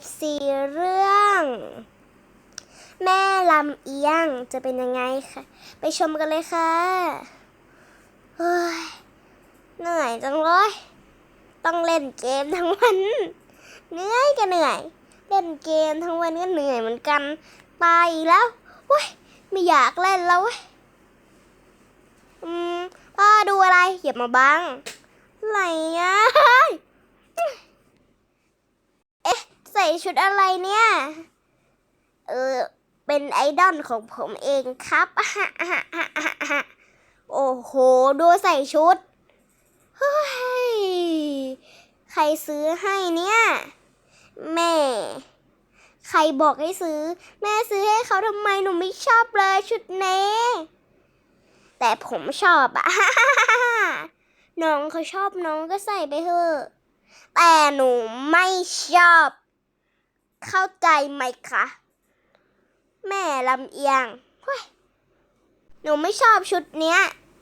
FC เรื่อง แม่ลำเอียงจะเป็นยังไงคะไปชมกันเลยค่ะเฮ้ยเหนื่อยจังเลย ต้องเล่นเกมทั้งวัน เหนื่อยก็เหนื่อย เล่นเกมทั้งวันก็เหนื่อยเหมือนกัน ตายแล้วเว้ยไม่อยากเล่นแล้วเว้ยอืมพ่อดูอะไรอย่ามาบังอะไรอะ ใส่ชุดอะไรเนี่ย เออ เป็นไอดอลของผมเองครับโอ้โห ดูใส่ชุด เฮ้ย ใครซื้อให้เนี่ย แม่ ใครบอกให้ซื้อ แม่ซื้อให้เขาทำไมหนูไม่ชอบเลยชุดนี้แต่ผมชอบอะน้องเขาชอบน้องก็ใส่ไปเถอะ แต่หนูไม่ชอบ เข้าใจไหมคะ แม่ลำเอียงเฮ้ยหนูไม่ชอบชุดเนี้ย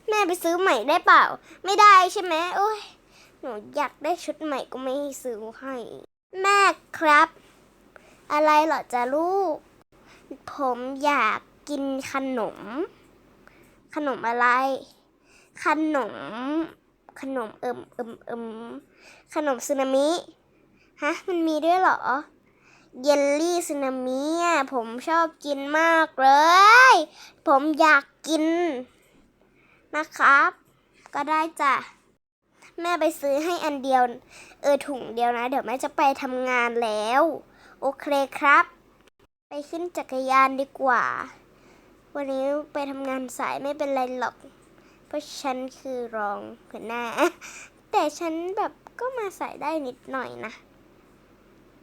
แม่ไปซื้อใหม่ได้เปล่า ไม่ได้ใช่ไหมโอ้ยหนูอยากได้ชุดใหม่ก็ไม่ซื้อให้ แม่ครับ อะไรเหรอจ๊ะลูก ผมอยากกินขนม ขนมอะไร ขนม ขนมเอิมเอิมเอิมขนมซึนามิ ฮะ มันมีด้วยเหรอ เยลลี่ซึนามิอะผมชอบกินมากเลย ผมอยากกิน นะครับ ก็ได้จ้ะ แม่ไปซื้อให้อันเดียว เออถุงเดียวนะ เดี๋ยวแม่จะไปทำงานแล้ว โอเคครับ ไปขึ้นจักรยานดีกว่า วันนี้ไปทำงานสายไม่เป็นไรหรอก เพราะฉันคือรองหัวหน้า แต่ฉันแบบก็มาสายได้นิดหน่อยนะ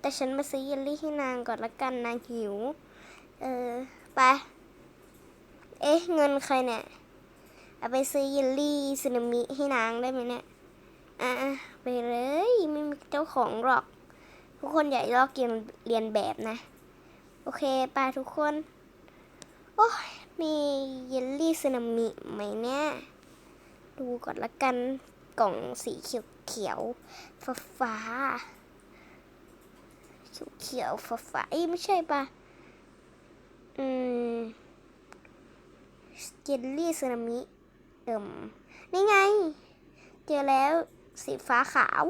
แต่ฉันมาซื้อเยลลี่ให้นางก่อนละกันนางหิว เออไปเอ๊ะเงินใครเนี่ยเอาไปซื้อเยลลี่ซึนามิให้นางได้ไหมเนี่ยอะไปเลยไม่มีเจ้าของหรอก ทุกคนอย่าลอกเรียนเรียนแบบนะ โอเคไปทุกคน โอ้ยมีเยลลี่ซึนามิไหมเนี่ยดูก่อนละกันกล่องสีเขียวเขียวฟ้าฟ้า เขียวเขียวฟ้าฟ้าๆเอ้ไม่ใช่ปะอืมเยลลี่ซึนามิเอิมนี่ไง เจอแล้วสีฟ้าขาว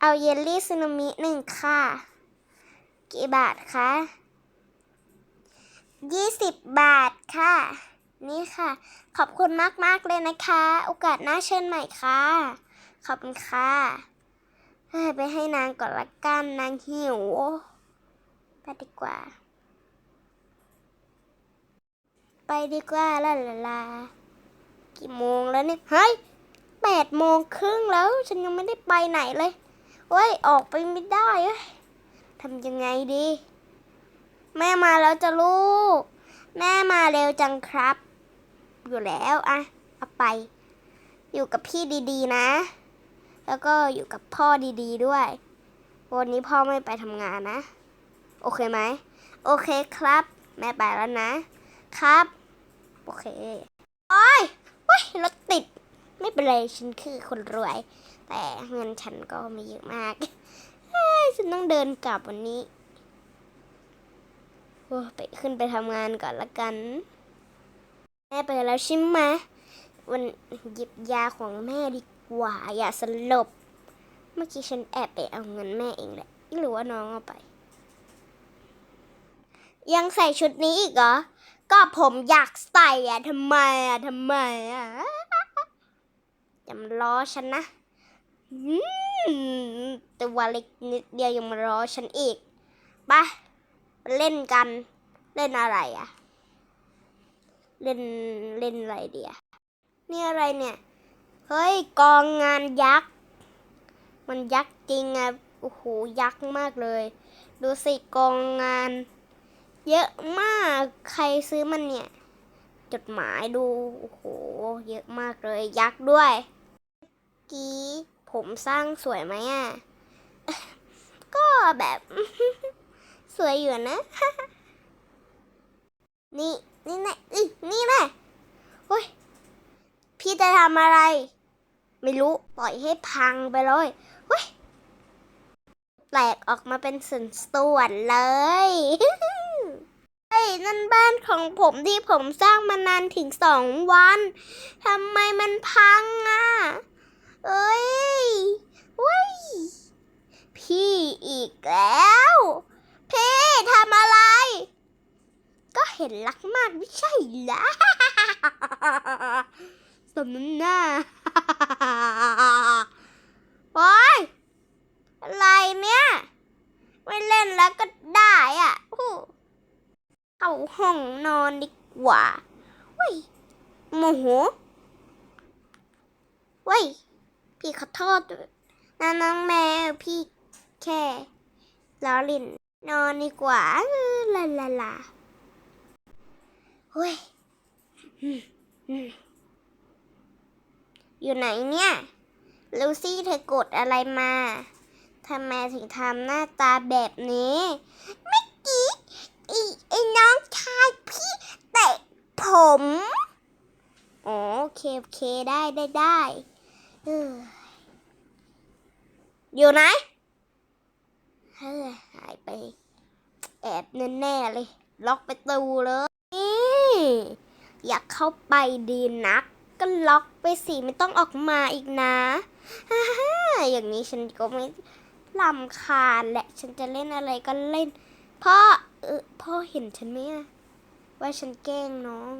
เอาเยลลี่ซึนามิหนึ่งค่ะ กี่บาทคะยี่สิบบาทค่ะ นี่ค่ะ ขอบคุณมากมากๆเลยนะคะ โอกาสหน้าเชิญใหม่ค่ะ ขอบคุณค่ะ เฮ้ไปให้นางก่อนละกันนางหิวไปดีกว่า ไปดีกว่าลาลาลากี่โมงแล้วเนี่ยเฮ้ยแปดโมงครึ่งแล้ว ฉันยังไม่ได้ไปไหนเลยเว้ยออกไปไม่ได้เว้ยทำยังไงดี แม่มาแล้วจะลูก แม่มาเร็วจังครับ อยู่แล้วอะเอาไป อยู่กับพี่ดีๆนะ แล้วก็อยู่กับพ่อดีๆด้วย วันนี้พ่อไม่ไปทำงานนะ โอเคไหม โอเคครับ แม่ไปแล้วนะ ครับ โอเค โอ้ยโอ้ยรถติด ไม่เป็นไร ฉันคือคนรวย แต่เงินฉันก็ไม่เยอะมากฉันต้องเดินกลับวันนี้โอ้ไปขึ้นไปทำงานก่อนละกัน แม่ไปแล้วใช่ไหมวันหยิบยาของแม่ดี วาอย่าสลบ เมื่อกี้ฉันแอบไปเอาเงินแม่เองแหละหรือว่าน้องเอาไป ยังใส่ชุดนี้อีกเหรอ ก็ผมอยากใส่อะทำไมอะทำไมอะอย่ามาล้อฉันนะตัวเล็กนิดเดียวยังมาล้อฉันอีกไปไปเล่นกัน เล่นอะไรอะเล่นเล่นอะไรเดียนี่อะไรเนี่ย เฮ้ยกองงานยักษ์ มันยักษ์จริงอะโอ้โหยักษ์มากเลย ดูสิกองงาน เยอะมากใครซื้อมันเนี่ย จดหมายดูโอ้โหเยอะมากเลยยักษ์ด้วยกี้ผมสร้างสวยไหมอะก็แบบ สวยอยู่นะ นี่ นี่แน่นี่แน่เฮ้ยพี่จะทำอะไร ไม่รู้ปล่อยให้พังไปเลยเฮ้ยแตกออกมาเป็นส่วนๆเลยเฮ้ยนั่นบ้านของผมที่ผมสร้างมานานถึงสองวันทำไมมันพังอะ เอ้ยเว้ย พี่อีกแล้ว พี่ทำอะไร ก็เห็นรักมากไม่ใช่เหรอสมน้ำหน้า โอ๊ยอะไรเนี่ย ไม่เล่นแล้วก็ได้อะเข้าห้องนอนดีกว่าเว้ยโมโหเว้ยพี่ขอโทษนะน้องแมวพี่แค่ล้อเลินนอนดีกว่าลาลาลาเฮ้ย อยู่ไหนเนี่ย ลูซี่เธอกดอะไรมา ทำไมถึงทำหน้าตาแบบนี้ เมื่อกี้ไอ้ไอ้น้องชายพี่เตะผมอ๋อโอเคโอเคได้ได้ได้เอออยู่ไหนเฮ้ยหายไป แอบแน่ๆเลย ล็อกประตูเลย อยากเข้าไปดีนัก ก็ล็อกไปสิไม่ต้องออกมาอีกนะฮ่าฮ่าอย่างนี้ฉันก็ไม่ลำคาญแหละฉันจะเล่นอะไรก็เล่นพ่อเออพ่อเห็นฉันไหมอะว่าฉันแกล้งน้อง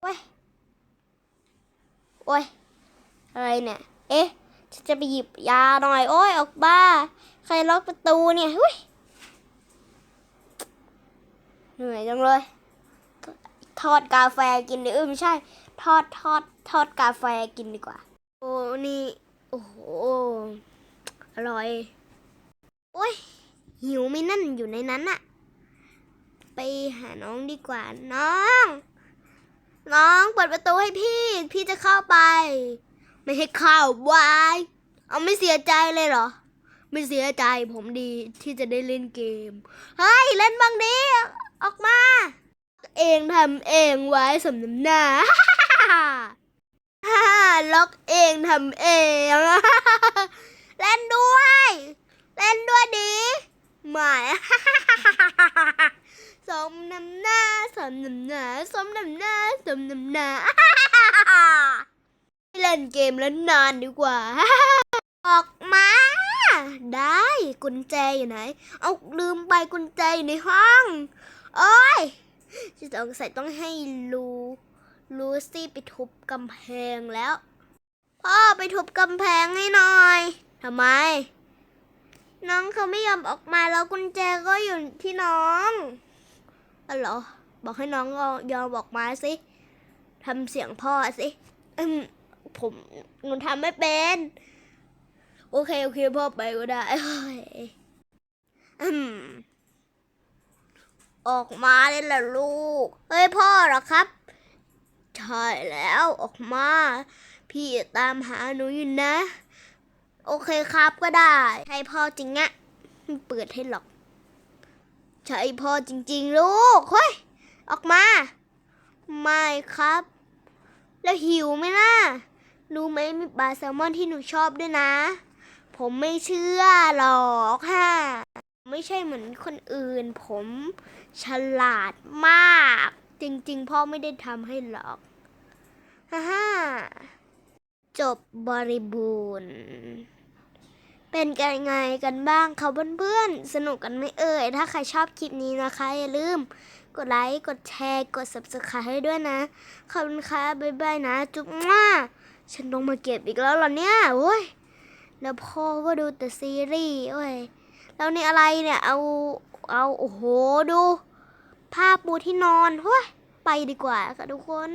เว้ยโอ้ยอะไรเนี่ย เอ๊ะฉันจะไปหยิบยาหน่อย โอ้ยออกบ้า ใครล็อกประตูเนี่ยหุ้ยเหนื่อยจังเลย ทอดกาแฟกินดิเออไม่ใช่ ทอดทอดทอดกาแฟกินดีกว่า โอ้นี่ โอ้โห อร่อย โอ้ย หิวไม่นั่นอยู่ในนั้นอะไปหาน้องดีกว่า น้อง น้องเปิดประตูให้พี่ พี่จะเข้าไป ไม่ให้เข้าวาย เอาไม่เสียใจเลยเหรอ ไม่เสียใจผมดีที่จะได้เล่นเกม เฮ้ย เล่นบ้างดิ ออกมา เองทำเองไว้สมน้ำหน้า ฮ่าล็อกเองทำเอง เล่นด้วย เล่นด้วยดิไม่สมน้ำหน้าสมน้ำหน้าสมน้ำหน้าสมน้ำหน้าเล่นเกมแล้วนอนดีกว่า ออกมา ได้กุญแจอยู่ไหน เอาลืมไปกุญแจอยู่ในห้อง โอ้ยจะต้องใส่ต้องให้ลู ลูซี่ไปทุบกำแพงแล้ว พ่อไปทุบกำแพงให้หน่อยทำไม น้องเขาไม่ยอมออกมาแล้วกุญแจก็อยู่ที่น้องอ๋อเหรอบอกให้น้องยอมออกมาสิทำเสียงพ่อสิอืมผมหนูทำไม่เป็น โอเคโอเคพ่อไปก็ได้อืมออกมาเลยล่ะลูก เฮ้ยพ่อเหรอครับ ใช่แล้วออกมา พี่ตามหาหนูอยู่นะ โอเคครับก็ได้ ใช่พ่อจริงอะไม่เปิดให้หรอก ใช่พ่อจริง ๆ ลูกเฮ้ยออกมา ไม่ครับ แล้วหิวไหมล่ะ รู้ไหมมีปลาแซลมอนที่หนูชอบด้วยนะ ผมไม่เชื่อหรอกฮะไม่ใช่เหมือนคนอื่น ผมฉลาดมาก จริง ๆ พ่อไม่ได้ทำให้หรอก ฮ่าฮ่าจบบริบูรณ์ เป็นกันไงกันบ้างคะเพื่อนๆ สนุกกันไหมเอ่ย ถ้าใครชอบคลิปนี้นะคะ อย่าลืม กดไลค์ กดแชร์ กด subscribe ให้ด้วยนะ ขอบคุณค่ะ บ๊ายบายนะ จุ๊บม่าฉันต้องมาเก็บอีกแล้วเหรอเนี่ยโอ้ยแล้วพ่อก็ดูแต่ซีรีส์โอ้ยแล้วนี่อะไรเนี่ย เอา เอา โอ้โห ดูผ้าปูที่นอนเฮ้ย ไปดีกว่าค่ะทุกคน